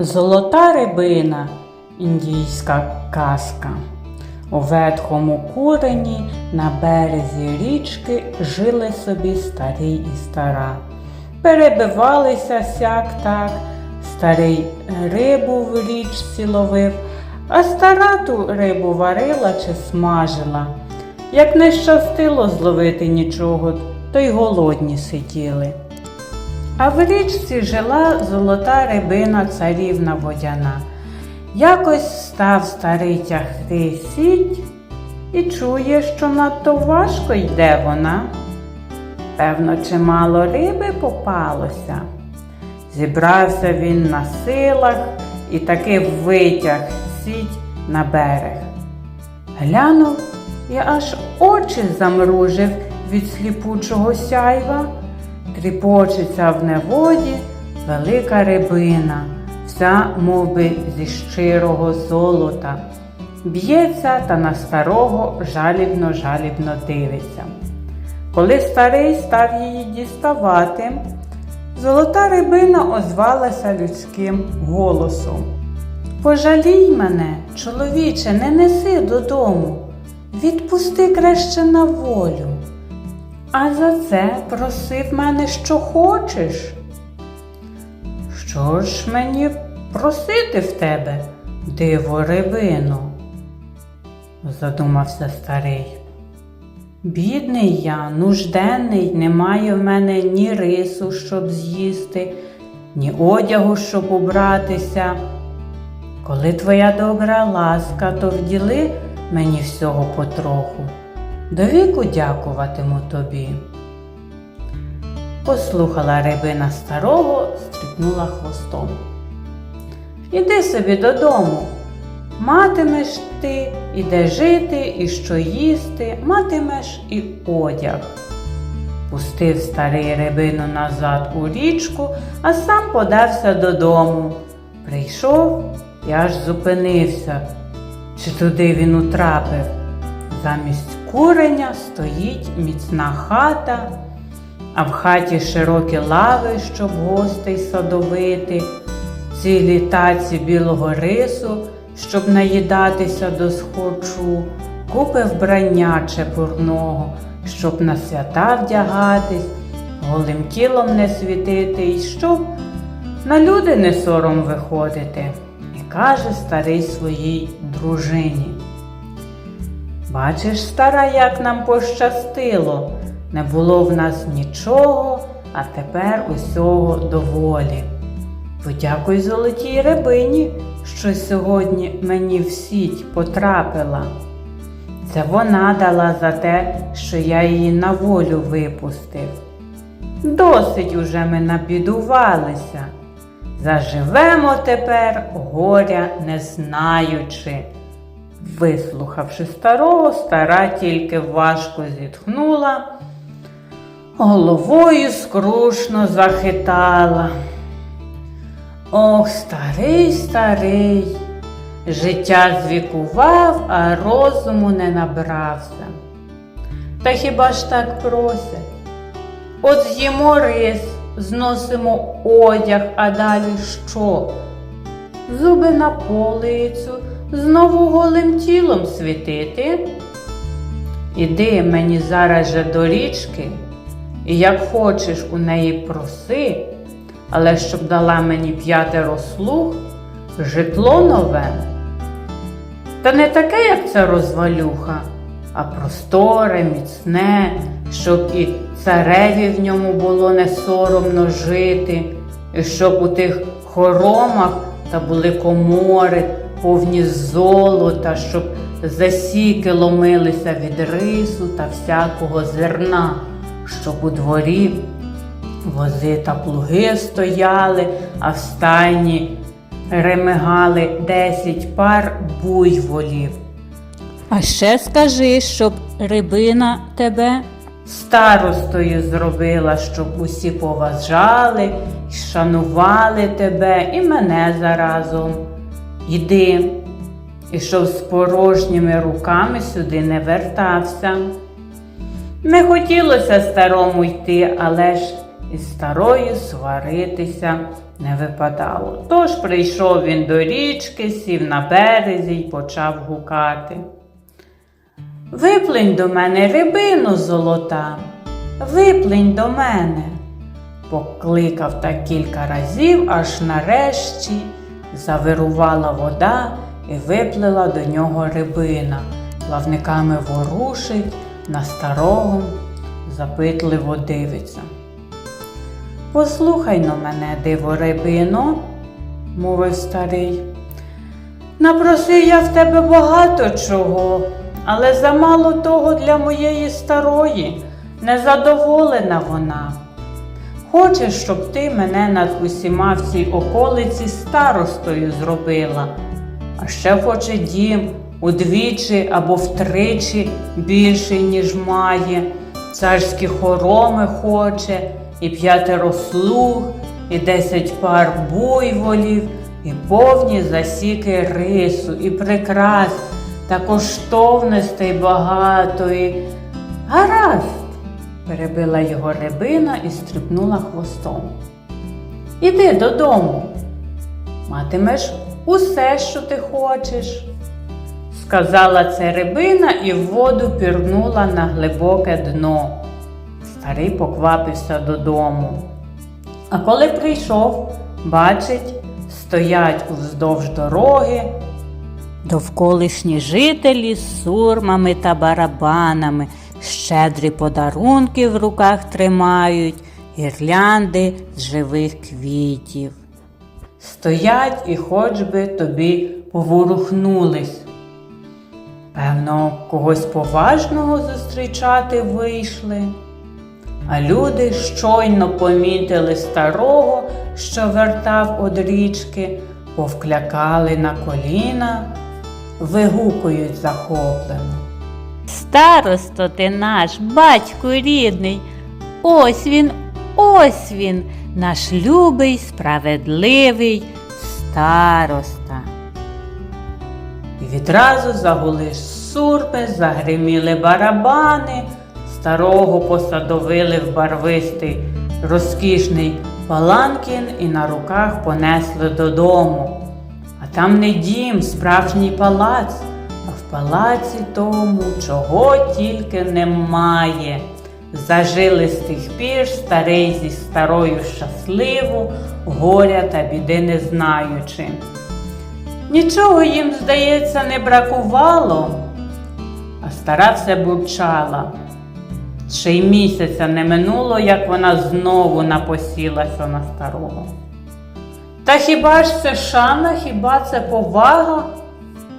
Золота рибина індійська казка. У ветхому курені на березі річки жили собі старий і стара. Перебивалися сяк так, старий рибу в річці ловив, а стара ту рибу варила чи смажила. Як не щастило зловити нічого, то й голодні сиділи. А в річці жила золота рибина царівна водяна. Якось став старий тягти сіть і чує, що надто важко йде вона. Певно, чимало риби попалося. Зібрався він на силах і таки витяг сіть на берег. Глянув і аж очі замружив від сліпучого сяйва. Тріпочеться в неводі велика рибина, вся мов би, зі щирого золота. Б'ється та на старого жалібно жалібно дивиться. Коли старий став її діставати, золота рибина озвалася людським голосом. Пожалій мене, чоловіче, не неси додому, відпусти краще на волю. А за це проси в мене, що хочеш. Що ж мені просити в тебе, диво рибино? задумався старий. Бідний я, нужденний, немає в мене ні рису, щоб з'їсти, ні одягу, щоб убратися. Коли твоя добра ласка, то вділи мені всього потроху. До віку дякуватиму тобі. Послухала рибина старого, стріпнула хвостом. Іди собі додому. Матимеш ти і де жити, і що їсти, матимеш і одяг. Пустив старий рибину назад у річку, а сам подався додому. Прийшов і аж зупинився, чи туди він утрапив. Замість куреня стоїть міцна хата, а в хаті широкі лави, щоб гостей садовити, цілі таці білого рису, щоб наїдатися до схочу, купи вбрання чепурного, щоб на свята вдягатись, голим тілом не світити, і щоб на люди не сором виходити. І каже старий своїй дружині. Бачиш, стара, як нам пощастило. Не було в нас нічого, а тепер усього доволі. Подякуй золотій рибині, що сьогодні мені в сіть потрапила. Це вона дала за те, що я її на волю випустив. Досить уже ми набідувалися. Заживемо тепер горя не знаючи. Вислухавши старого, стара тільки важко зітхнула, головою скрушно захитала. Ох, старий, старий, життя звікував, а розуму не набрався. Та хіба ж так просять? От з'їмо рис, зносимо одяг, а далі що? Зуби на полицю, знову голим тілом світити. Іди мені зараз же до річки, і як хочеш у неї проси, але щоб дала мені п'ятеро слуг, житло нове. Та не таке, як ця розвалюха, а просторе, міцне, щоб і цареві в ньому було не соромно жити, і щоб у тих хоромах та були комори, повні золота, щоб засіки ломилися від рису та всякого зерна, щоб у дворі вози та плуги стояли, а в стайні ремигали десять пар буйволів. А ще скажи, щоб рибина тебе Старостою зробила, щоб усі поважали, шанували тебе і мене заразом. Іди, і щоб з порожніми руками сюди не вертався. Не хотілося старому йти, але ж із старою сваритися не випадало. Тож прийшов він до річки, сів на березі й почав гукати. Виплинь до мене рибину золота, виплинь до мене. Покликав так кілька разів, аж нарешті завирувала вода і виплила до нього рибина. Плавниками ворушить, на старого запитливо дивиться. Послухай но мене, диво рибино, мовив старий. Напроси я в тебе багато чого, але замало того для моєї старої, незадоволена вона. Хочеш, щоб ти мене над усіма в цій околиці старостою зробила, а ще хоче дім удвічі або втричі більший, ніж має, царські хороми хоче, і п'ятеро слуг, і десять пар буйволів, і повні засіки рису, і прикрас, та коштовностей багато. І... Гаразд, перебила його рибина і стрибнула хвостом. Іди додому, матимеш усе, що ти хочеш. Сказала це рибина і в воду пірнула на глибоке дно. Старий поквапився додому. А коли прийшов, бачить, стоять уздовж дороги Довколишні жителі з сурмами та барабанами, щедрі подарунки в руках тримають, гірлянди з живих квітів. стоять і хоч би тобі поворухнулись. Певно, когось поважного зустрічати вийшли. А люди щойно помітили старого, що вертав од річки, повклякали на коліна, вигукують захоплено. Старосто ти наш, батько рідний, ось він, ось він, наш любий, справедливий староста. І відразу загули сурми, загриміли барабани, старого посадовили в барвистий розкішний паланкін і на руках понесли додому. А там не дім, справжній палац, палаці тому чого тільки немає. Зажили з тих пір старий зі старою щасливу, горя та біди не знаючи. Нічого їм, здається, не бракувало, а стара все бурчала. Ще й місяця не минуло, як вона знову напосілася на старого. Та хіба ж це шана, хіба це повага?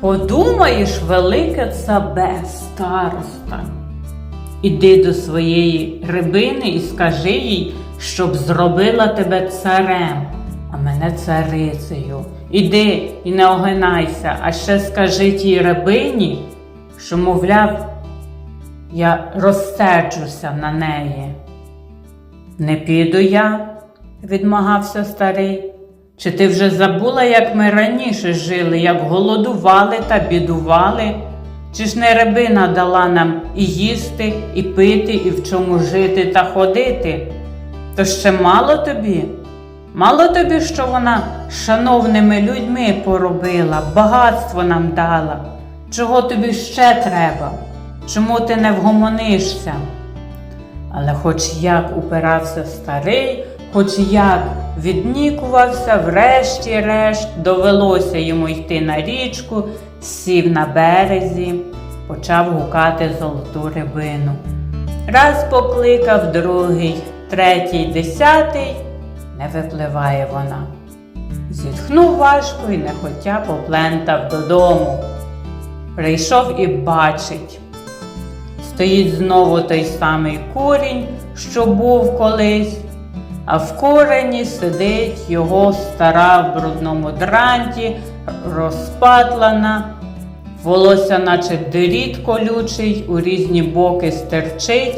Подумаєш, велике цабе, староста. Іди до своєї рибини і скажи їй, щоб зробила тебе царем, а мене царицею. Іди і не огинайся, а ще скажи тій рибині, що, мовляв, я розсерджуся на неї. Не піду я, відмагався старий. Чи ти вже забула, як ми раніше жили, як голодували та бідували? Чи ж не рибина дала нам і їсти, і пити, і в чому жити та ходити? То ще мало тобі? Мало тобі, що вона шановними людьми поробила, багатство нам дала. Чого тобі ще треба? Чому ти не вгомонишся? Але хоч як упирався старий, хоч як віднікувався, врешті-решт довелося йому йти на річку, сів на березі, почав гукати золоту рибину. Раз покликав, другий, третій, десятий, не випливає вона. Зітхнув важко і нехотя поплентав додому. Прийшов і бачить. Стоїть знову той самий курінь, що був колись, а в корені сидить його стара в брудному дранті, розпатлана, волосся, наче дріт колючий, у різні боки стерчить,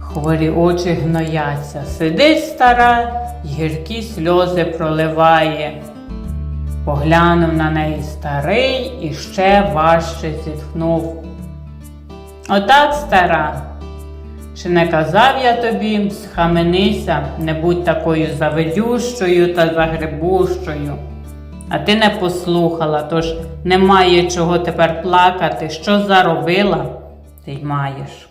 хворі очі гнояться. Сидить стара, гіркі сльози проливає. Поглянув на неї старий і ще важче зітхнув. Отак, стара, Чи не казав я тобі, схаменися, не будь такою завидющою та загребущою. А ти не послухала, тож немає чого тепер плакати, що заробила, ти й маєш.